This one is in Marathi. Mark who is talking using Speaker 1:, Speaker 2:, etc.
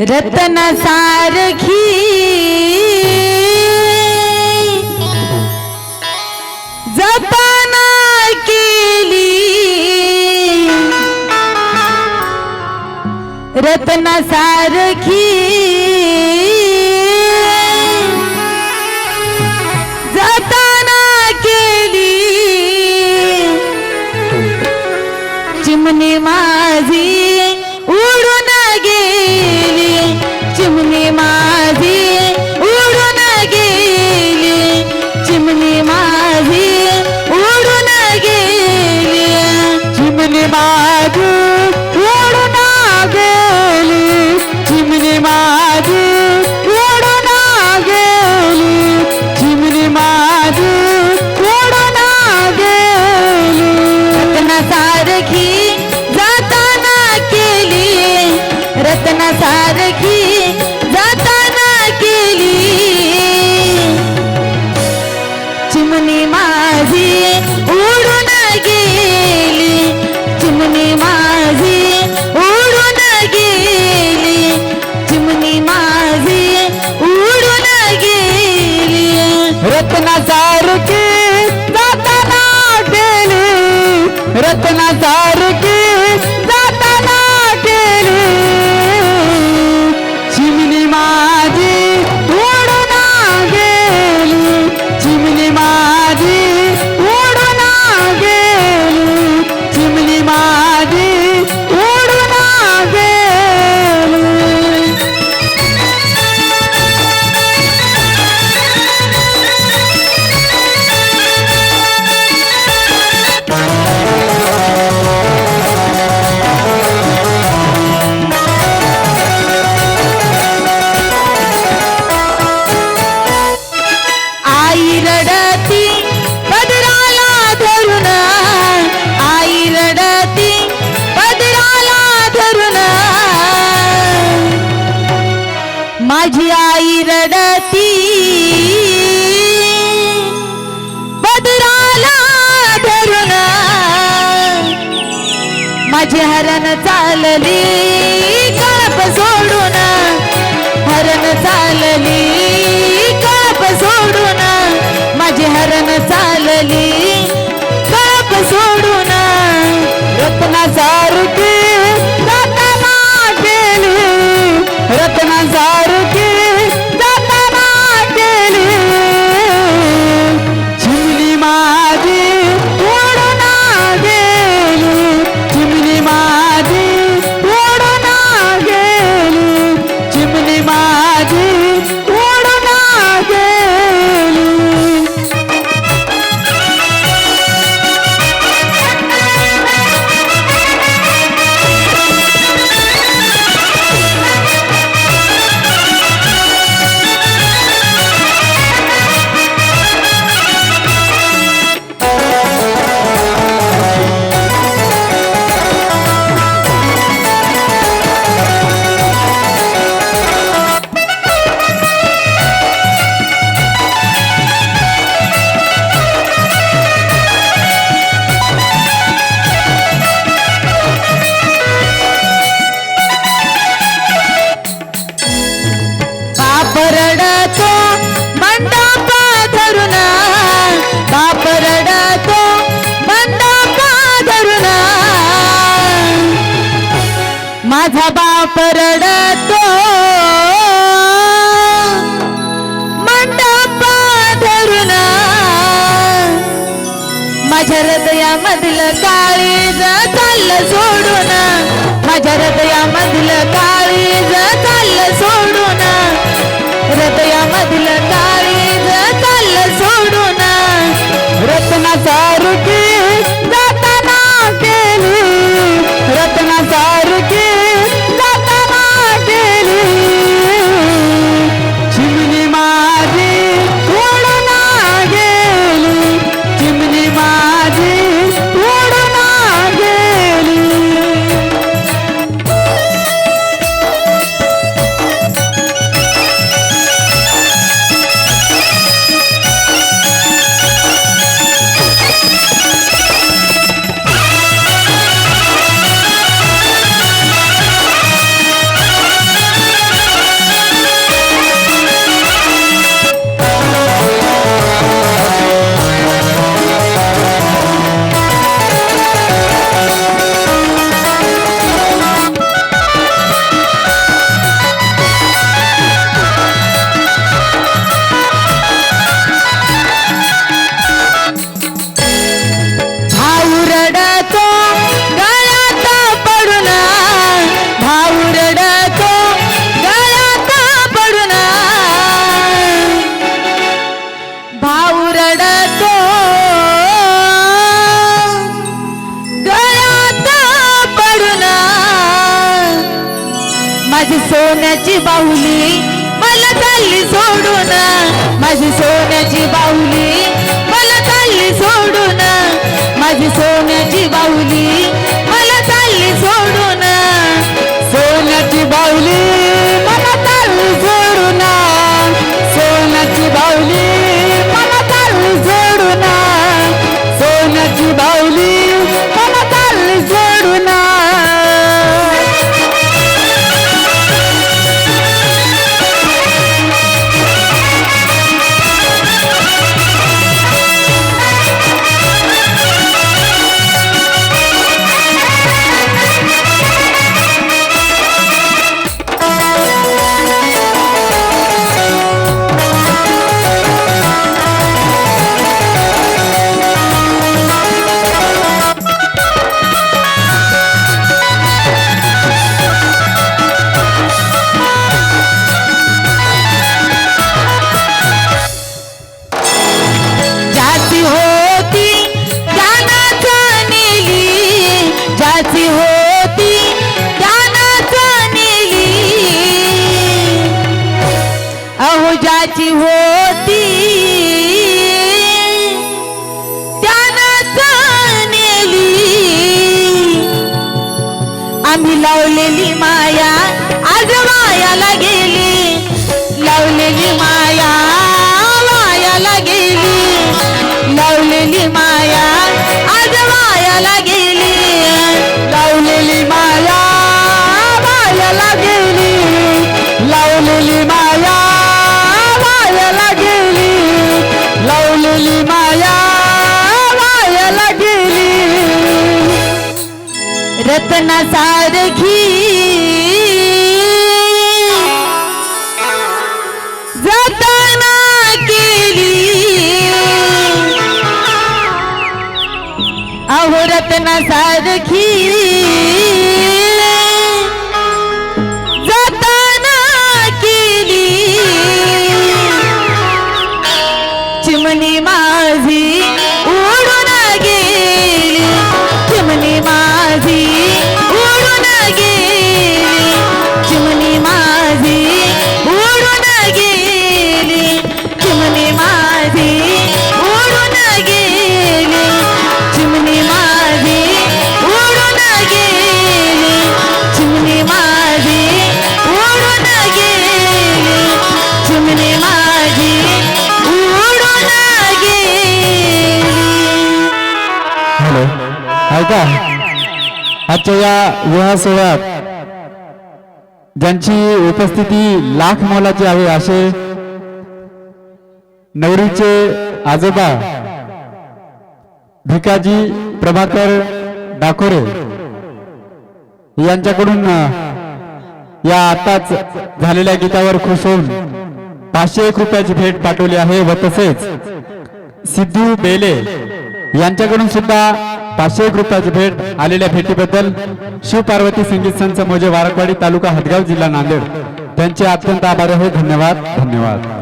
Speaker 1: रत्न सारखी। जपना केली। रत्न सारखी। माझी आई रडती. बदराला धरून माझे हरण चालली. काप सोडून हरण चालली. काप सोडून माझे हरण चालली. माझा बाप रडतो. माझ्या हृदया माझ्या काळी काळीज चाललं सोडून माझ्या हृदयामधलं काळी चाललं सोडून हृदयामधलं काळी चाललं सोडून रत्नाचा रुपी सोन्याची बाहुली मला चालली सोडून. माझी सोन्याची बाहुली मला चालली सोडून. माझी सोन्या अहो ज्याची होती. ज्ञानाच नेली आम्ही लावलेली माया आज मायाला गेली. रत्ना सारखी जतना केली. अहो रत्ना सारखी
Speaker 2: का? आजच्या या विवाह सोहळ्यात ज्यांची उपस्थिती लाख मोलाची आहे असे नवरीचे आजोबा भिकाजी प्रभाकर डाकोरे यांच्याकडून या आताच झालेल्या गीतावर खुश होऊन पाचशे एक रुपयाची भेट पाठवली आहे व तसेच सिद्धू बेले यांच्याकडून सुद्धा पाचशे एक रुपयाची भेट आलेल्या भेटीबद्दल शिव पार्वती संगीत संच मोजे वारकवाडी तालुका हदगाव जिल्हा नांदेड. त्यांचे अत्यंत आभार आहे. धन्यवाद. धन्यवाद.